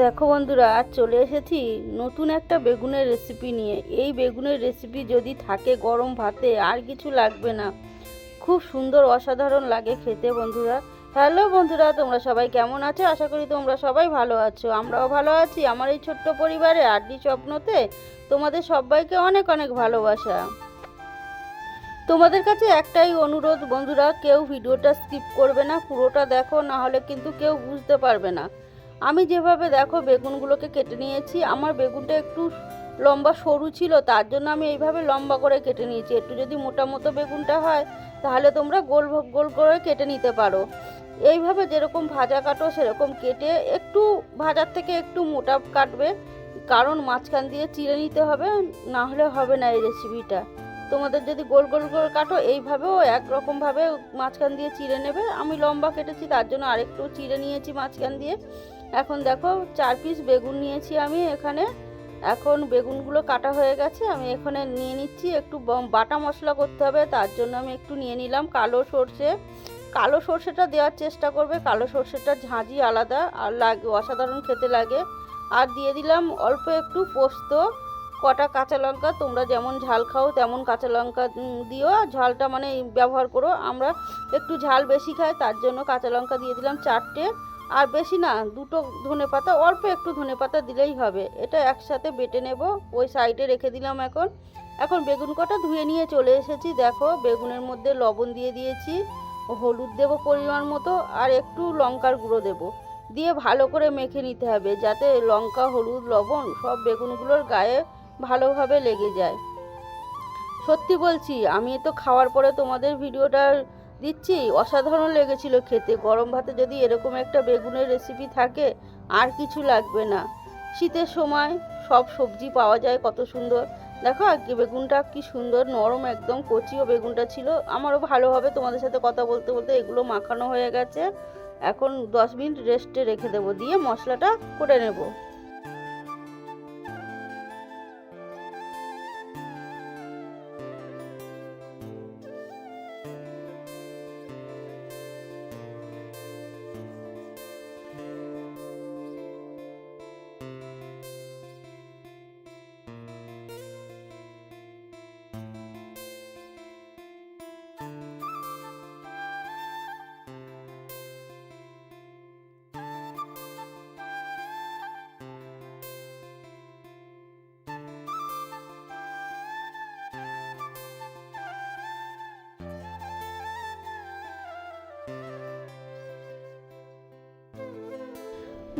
দেখো বন্ধুরা, আজ চলে এসেছি নতুন একটা বেগুনের রেসিপি নিয়ে। এই বেগুনের রেসিপি যদি থাকে গরম ভাতে, আর কিছু লাগবে না। খুব সুন্দর, অসাধারণ লাগে খেতে বন্ধুরা। হ্যালো বন্ধুরা, তোমরা সবাই কেমন আছো? আশা করি তোমরা সবাই ভালো আছো। আমরাও ভালো আছি। আমার এই ছোট্ট পরিবারে আড্ডি স্বপ্নতে তোমাদের সবাইকে অনেক অনেক ভালোবাসা। তোমাদের কাছে একটাই অনুরোধ বন্ধুরা, কেউ ভিডিওটা স্কিপ করবে না, পুরোটা দেখো, না হলে কিন্তু কেউ বুঝতে পারবে না। আমি যেভাবে দেখো বেগুনগুলোকে কেটে নিয়েছি, আমার বেগুনটা একটু লম্বা সরু ছিল, তার জন্য আমি এইভাবে লম্বা করে কেটে নিয়েছি। একটু যদি মোটা মতো বেগুনটা হয়, তাহলে তোমরা গোল গোল করে কেটে নিতে পারো। এইভাবে যেরকম ভাজা কাটো, সেরকম কেটে একটু ভাজার থেকে একটু মোটা কাটবে, কারণ মাঝখান দিয়ে চিড়ে নিতে হবে, না হলে হবে না এই রেসিপিটা তোমাদের যদি গোল গোল করে কাটো, এইভাবেও একরকমভাবে মাঝখান দিয়ে চিড়ে নেবে। আমি লম্বা কেটেছি, তার জন্য আরেকটু চিড়ে নিয়েছি মাঝখান দিয়ে। এখন দেখো, চার পিস বেগুন নিয়েছি আমি এখানে। এখন বেগুনগুলো কাটা হয়ে গেছে, আমি এখানে নিয়ে নিচ্ছি। একটু বাটা মশলা করতে হবে, তার জন্য আমি একটু নিয়ে নিলাম কালো সর্ষে। কালো সর্ষেটা দেওয়ার চেষ্টা করবে, কালো সর্ষেটা ঝাঁঝি আলাদা, আর লাগে অসাধারণ খেতে লাগে। আর দিয়ে দিলাম অল্প একটু পোস্ত। কটা কাঁচা লঙ্কা, তোমরা যেমন ঝাল খাও তেমন কাঁচা লঙ্কা দিও। ঝালটা মানে ব্যবহার করো। আমরা একটু ঝাল বেশি খাই, তার জন্য কাঁচা লঙ্কা দিয়ে দিলাম চারটে। আর বেশি না, দুটো ধনে পাতা, অল্প একটু ধনে পাতা দিলেই হবে। এটা একসাথে বেটে নেব। ওই সাইডে রেখে দিলাম এখন। এখন বেগুন কটা ধুয়ে নিয়ে চলে এসেছি। দেখো, বেগুনের মধ্যে লবণ দিয়ে দিয়েছি। হলুদ দেবো পরিমাণ মতো, আর একটু লঙ্কার গুঁড়ো দেবো। দিয়ে ভালো করে মেখে নিতে হবে, যাতে লঙ্কা, হলুদ, লবণ সব বেগুনগুলোর গায়ে ভালোভাবে লেগে যায়। সত্যি বলছি, আমি তো খাওয়ার পরে তোমাদের ভিডিওটা দিচ্ছি? অসাধারণ লেগেছিল খেতে। গরম ভাতে যদি এরকম একটা বেগুনের রেসিপি থাকে, আর কিছু লাগবে না। শীতের সময় সব সবজি পাওয়া যায়, কত সুন্দর। দেখো আজকে বেগুনটা কি সুন্দর, নরম একদম কচিও বেগুনটা ছিল। আমারও ভালো হবে তোমাদের সাথে কথা বলতে বলতে, এগুলো মাখানো হয়ে গেছে। এখন দশ মিনিট রেস্টে রেখে দেবো। দিয়ে মশলাটা করে নেব।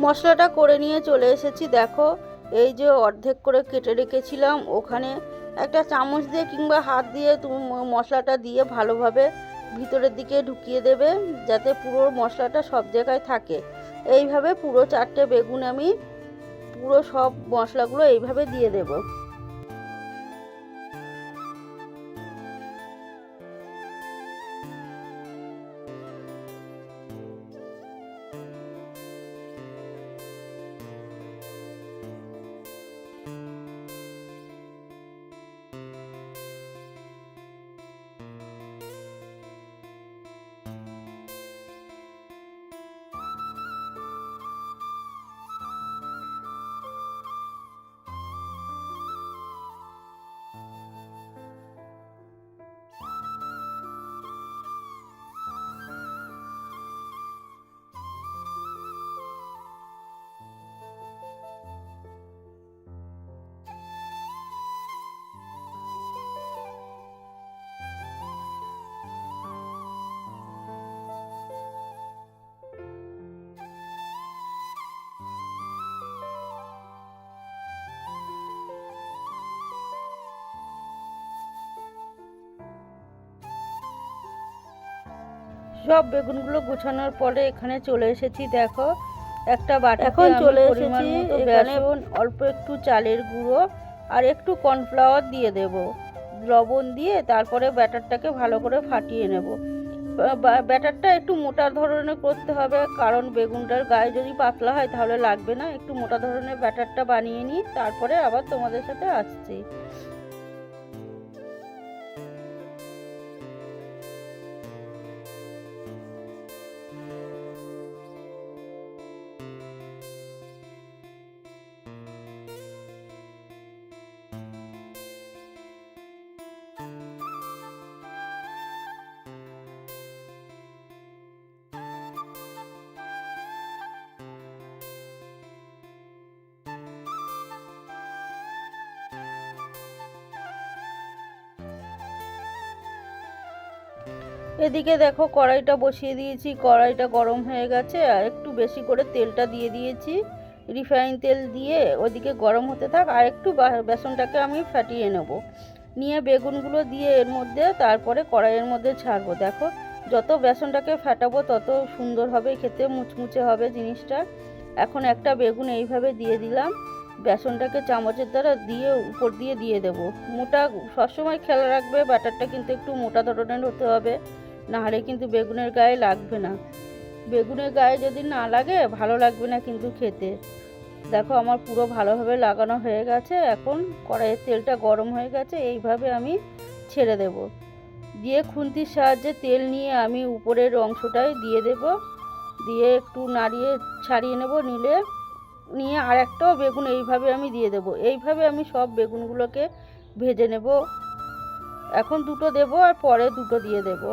মশলাটা করে নিয়ে চলে এসেছি, দেখো। এই যে অর্ধেক করে কেটে রেখেছিলাম, ওখানে একটা চামচ দিয়ে কিংবা হাত দিয়ে তুমি মশলাটা দিয়ে ভালোভাবে ভিতরের দিকে ঢুকিয়ে দেবে, যাতে পুরো মশলাটা সব জায়গায় থাকে। এইভাবে পুরো চারটে বেগুন আমি পুরো সব মশলাগুলো এইভাবে দিয়ে দেবো। সব বেগুনগুলো গুছানোর পরে এখানে চলে এসেছি দেখো। একটা বাটা এখন চলে এসেছি এখানে- বেসন অল্প একটু চালের গুঁড়ো আর একটু কর্নফ্লাওয়ার দিয়ে দেব। লবণ দিয়ে তারপরে ব্যাটারটাকে ভালো করে ফাটিয়ে নেব। ব্যাটারটা একটু মোটা ধরনের করতে হবে কারণ বেগুনটার গায়ে যদি পাতলা হয় তাহলে লাগবে না। একটু মোটা ধরনের ব্যাটারটা বানিয়ে নিই তারপরে আবার তোমাদের সাথে আসছি। এদিকে দেখো কড়াইটা বসিয়ে দিয়েছি, কড়াইটা গরম হয়ে গেছে, আর একটু বেশি করে তেলটা দিয়ে দিয়েছি। রিফাইন তেল দিয়ে ওদিকে গরম হতে থাক, আর একটু বেসনটাকে আমি ফাটিয়ে নেব। নিয়ে বেগুনগুলো দিয়ে এর মধ্যে, তারপরে কড়াইয়ের মধ্যে ছাড়বো। দেখো, যত বেসনটাকে ফাটাবো, তত সুন্দর হবে, খেতে মুচমুচে হবে জিনিসটা। এখন একটা বেগুন এইভাবে দিয়ে দিলাম। বেসনটাকে চামচের দ্বারা দিয়ে উপর দিয়ে দিয়ে দেব। মোটা, সবসময় খেয়াল রাখবে ব্যাটারটা কিন্তু একটু মোটা ধরনের হতে হবে। নাহলে কিন্তু বেগুনের গায়ে লাগবে না। বেগুনের গায়ে যদি না লাগে, ভালো লাগবে না কিন্তু খেতে। দেখো আমার পুরো ভালোভাবে লাগানো হয়ে গেছে। এখন কড়াইয়ের তেলটা গরম হয়ে গেছে, এইভাবে আমি ছেড়ে দেব। দিয়ে খুন্তির সাহায্যে তেল নিয়ে আমি উপরের অংশটাই দিয়ে দেব। দিয়ে একটু নাড়িয়ে ছাড়িয়ে নেব, নিলে নিয়ে আর একটাও বেগুন এইভাবে আমি দিয়ে দেব। এইভাবে আমি সব বেগুনগুলোকে ভেজে নেব। এখন দুটো দেব আর পরে দুটো দিয়ে দেব।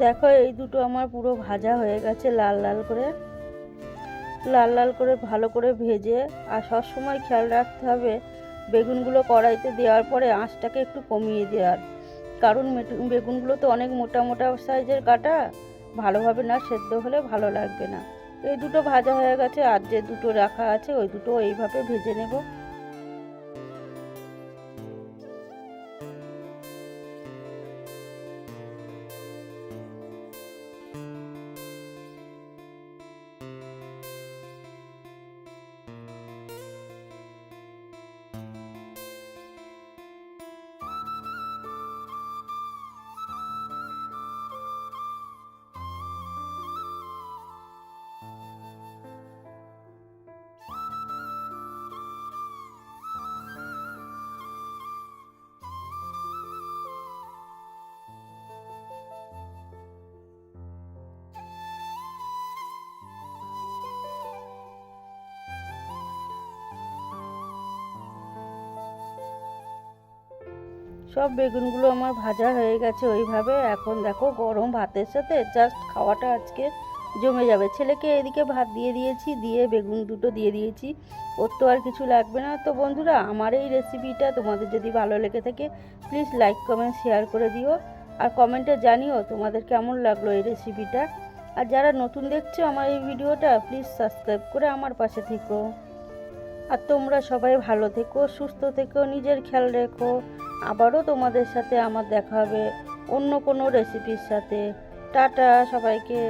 দেখো, এই দুটো আমার পুরো ভাজা হয়ে গেছে লাল লাল করে। লাল লাল করে ভালো করে ভেজে, আর সব সময় খেয়াল রাখতে হবে, বেগুনগুলো কড়াইতে দেওয়ার পরে আঁচটাকে একটু কমিয়ে দেওয়ার। কারণ বেগুনগুলো তো অনেক মোটা মোটা সাইজের কাটা, ভালোভাবে না সেদ্ধ হলে ভালো লাগবে না। এই দুটো ভাজা হয়ে গেছে, আর যে দুটো রাখা আছে, ওই দুটো এইভাবে ভেজে নেব। সব বেগুনগুলো আমার ভাজা হয়ে গেছে ওইভাবে। এখন দেখো গরম ভাতের সাথে জাস্ট খাওয়াটা আজকে জমে যাবে। ছেলেকে এদিকে ভাত দিয়ে দিয়েছি, দিয়ে বেগুন দুটো দিয়ে দিয়েছি। ওর তো আর কিছু লাগবে না। তো বন্ধুরা, আমার এই রেসিপিটা তোমাদের যদি ভালো লেগে থাকে প্লিজ লাইক কমেন্ট শেয়ার করে দিও। আর কমেন্টে জানিও তোমাদের কেমন লাগল এই রেসিপিটা আর যারা নতুন দেখছ আমার এই ভিডিওটা প্লিজ সাবস্ক্রাইব করে আমার পাশে থেকো। আর তোমরা সবাই ভালো থেকো, সুস্থ থেকো, নিজের খেয়াল রেখো। আবারও তোমাদের সাথে আমার দেখা হবে অন্য কোনো রেসিপির সাথে। টাটা সবাইকে।